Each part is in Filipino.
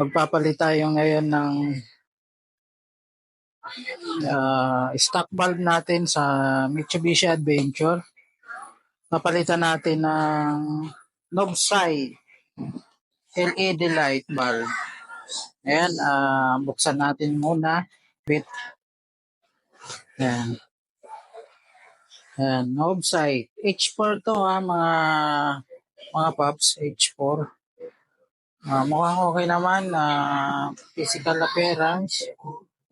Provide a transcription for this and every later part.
magpapalit tayo ngayon ng ah, stock bulb natin sa Mitsubishi Adventure. Papalitan natin ng Nobsai LED light bulb. Ayan, ah, buksan natin muna. Bit. Ayan. Ayan, Nobsai. H4 to ha, mga mga paps, H4. Ah, mukhang okay naman. ah, physical appearance.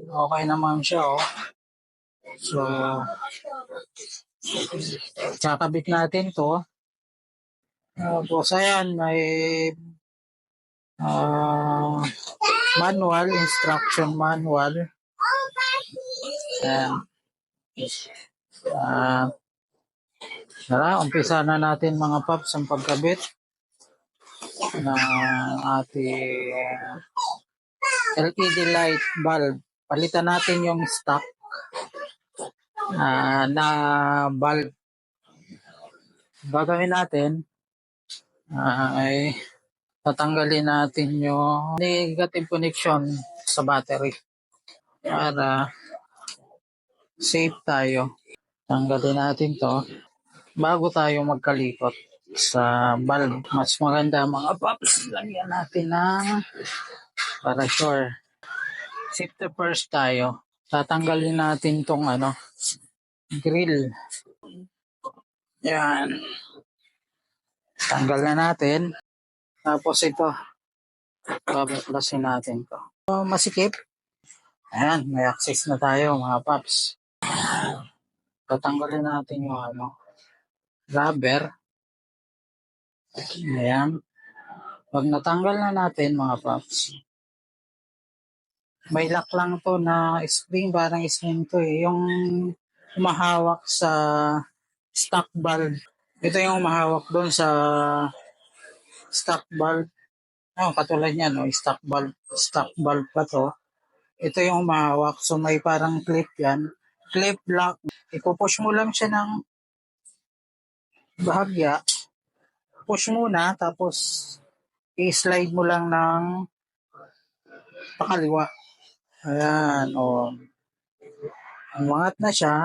Okay naman siya, oh. So, kakabit natin to. Tapos, ayan, may ah, manual, instruction manual. Ayan. Ah, tara, umpisa na natin mga paps ang pagkabit ng ating LED light bulb. Palitan natin yung stock ah, na bulb. Gagawin natin ay tatanggalin natin yung negative connection sa battery para safe tayo. Tanggalin natin to bago tayo magkalikot sa bulb. Mas maganda mga paps. Lagyan natin ng para sure. Safety first tayo. Tatanggalin natin tong ano, grill. Yan. Tanggal na natin. Tapos ito. Babaklasin natin to. So, masikip. Ayan, may access na tayo mga paps. Tatanggalin natin yung ano, rubber. Ayan. Pag natanggal na natin mga paps, may lock lang to na spring, parang spring to eh. Yung umahawak sa stock bulb. Ito yung umahawak doon sa stock bulb. Oh, katulad niya, no? Stock bulb, stock bulb pa to. Ito yung umahawak. So, may parang clip yan. Clip lock. Ipupush mo lang siya ng bahagya. Push muna, tapos i-slide mo lang ng pakaliwa. Ayan, o. Umangat na siya,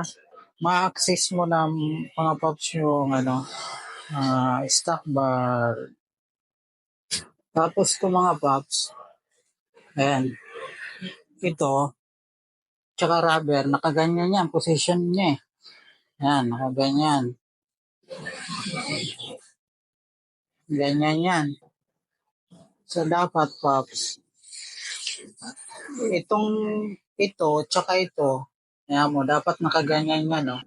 ma-access mo na mga pops yung ano, ah, stock bar. Tapos ito mga pops, ayan, ito, tsaka rubber, nakaganyan yan, position niya eh. Ayan, nakaganyan. Ganyan yan. So, dapat, Pops, itong ito, tsaka ito, ayan mo, dapat nakaganyan yan, no?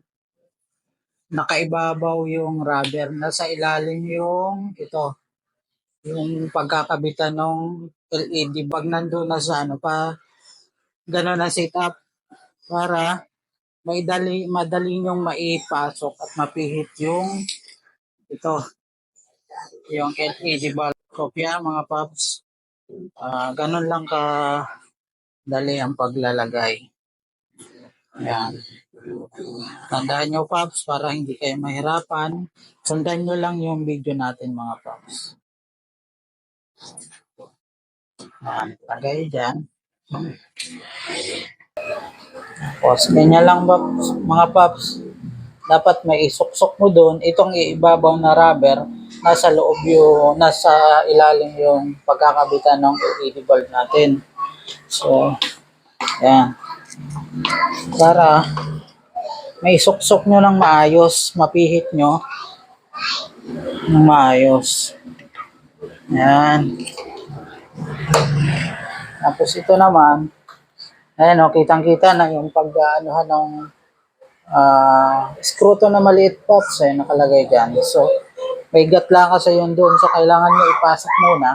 Nakaibabaw yung rubber, nasa ilalim yung ito, yung pagkakabitan ng LED, pag nandun na sa ano pa, gano'n na setup para may dali, madali yung maipasok at mapihit yung ito, yung LED bulb. Kopya mga paps. Ah, ganun lang ka dali ang paglalagay. Yan. Tandaan nyo paps para hindi kayo mahirapan. Sundan nyo lang yung video natin mga paps. Yan. Lagay dyan. Tapos, ganyan lang paps, mga paps. Dapat may isuksok mo doon. Itong iibabaw na rubber, nasa loob yung, nasa ilalim yung pagkakabitan ng LED bulb natin. So, yan. Para may suksok nyo ng maayos, mapihit nyo ng maayos. Yan. Tapos ito naman, ayan o, kitang-kita na yung pag-aanohan ng ah screw to na maliit pops eh, nakalagay dyan. So, may gatla kasi yun doon. So, kailangan mo ipasok muna.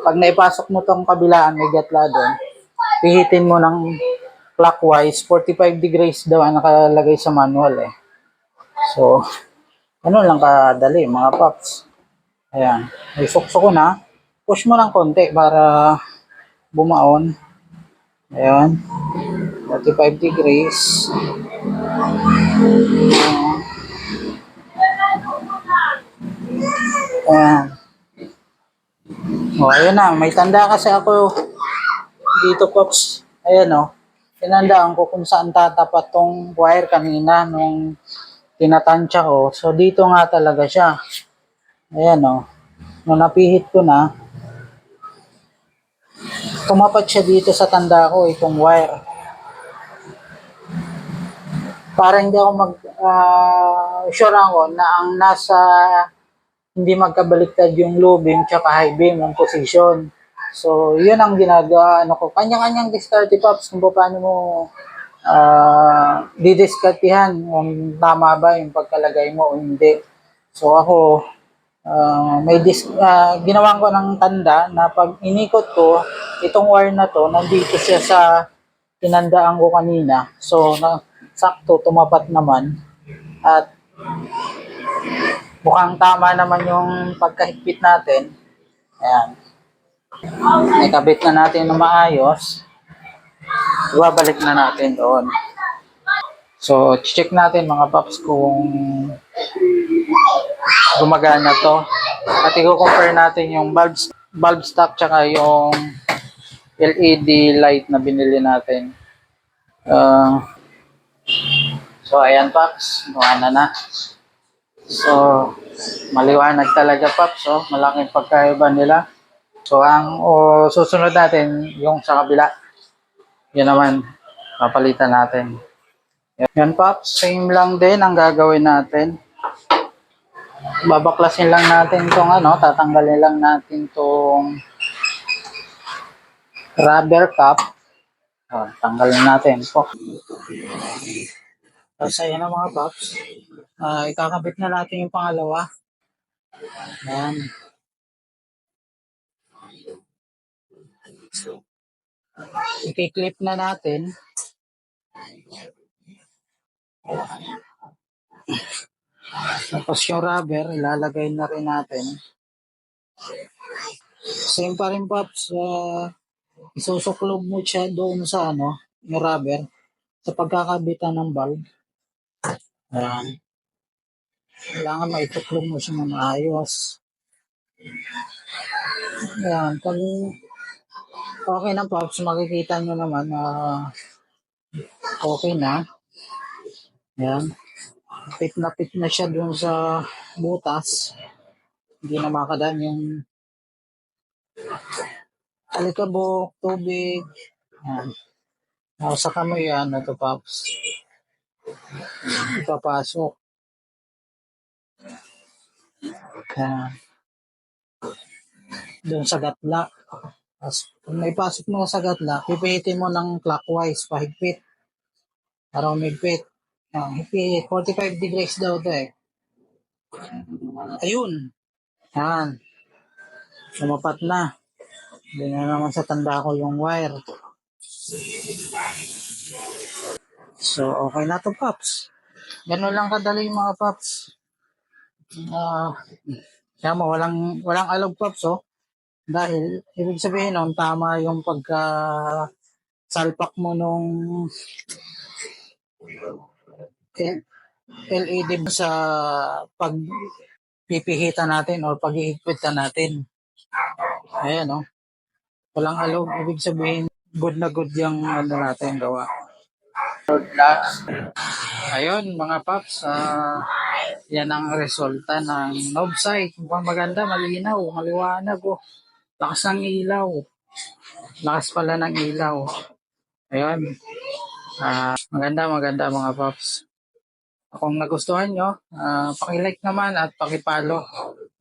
Pag naipasok mo tong kabilaan, may gatla doon. Pihitin mo ng clockwise. 45 degrees daw ang nakalagay sa manual eh. So, ano lang kadali mga pops. Ayan. May sukso ko na. Push mo ng konti para bumaon. Ayan. 45 degrees. Ayan. Oh, ayun na. May tanda kasi ako dito, Pops. Ayan, oh. Tinandaan ko kung saan tatapat tong wire kanina nung tinatansya ko. So, dito nga talaga siya. Ayan, oh. Nung napihit ko na, tumapat siya dito sa tanda ko, itong wire. Para hindi ako mag, ah, sure ako na ang nasa hindi magkabaliktad yung low beam tsaka high beam ang position. So, yun ang ginagawa ano ko. Kanya-kanyang discarte pops kung paano mo ah didiskartihan kung tama ba yung pagkalagay mo o hindi. So, ako, ah, may dis ah, ginawan ko ng tanda na pag inikot ko, itong wire na to, nandito siya sa tinandaan ko kanina. So, na, sakto, tumapat naman. At mukhang tama naman yung pagkahigpit natin. Ayan. Nakabit na natin na maayos. Ibabalik na natin doon. So, check natin mga paps kung gumagana to. At i-compare natin yung bulb, bulb stock tsaka yung LED light na binili natin. Uh, so, ayan paps. Gumana na. So, maliwanag talaga Paps, oh. malaking pagkaiba nila. So, ang o, susunod natin, yung sa kabila. Yun naman, papalitan natin. Yan Paps, same lang din ang gagawin natin. Babaklasin lang natin tong ano, tatanggalin lang natin tong rubber cap. Oh, tanggalin natin po. Tapos ayan na mga Paps. Ah, ikakabit na natin yung pangalawa. Ayan. I-clip na natin. Tapos yung rubber, ilalagay na rin natin. Same pa rin, Pops. Uh, isusuklob mo siya doon sa ano, yung rubber, sa pagkakabitan ng bulb. Ayan. Kailangan maituklong mo siya ng maayos. Ayan. Pag okay na Pops, makikita nyo naman na okay na. Ayan. Pit na pit na siya dun sa butas. Hindi na makadaan yung alikabok, tubig. Ayan. Ako sa kamay yan, ito Pops. Ipapasok. Ayan. Doon sa gatla. Tapos, kung may pasok mo sa gatla, pipihitin mo ng clockwise, pahigpit. Para umigpit. Ayan, higpit. 45 degrees daw ito eh. Ayun. Ayan. Sumapat na. Hindi na naman sa tanda ko yung wire. So, okay na to, Pops. Ganun lang kadali yung mga Pops. Ah, kaya mo, walang, walang alog, Pops, oh. Dahil, ibig sabihin nun, tama yung pagka salpak mo nung L- LED sa pag pipihita natin or paghihigpitan natin. Ayan, oh. Walang alog, ibig sabihin, good na good yung ano natin gawa. Ayun, mga paps, ah, yan ang resulta ng knob sight. Mukhang maganda, malinaw, maliwanag, oh. Lakas ng ilaw. Lakas pala ng ilaw. Ayun. Ah, maganda, maganda mga paps. Kung nagustuhan nyo, ah, pakilike naman at pakipalo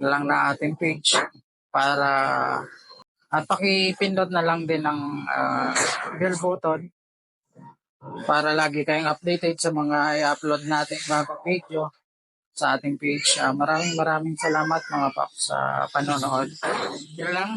lang na ating page para at pakipindot na lang din ng ah, bell button para lagi kayong updated sa mga i-upload nating mga video sa ating page. Ah, maraming maraming salamat mga paps sa panonood. Yun lang.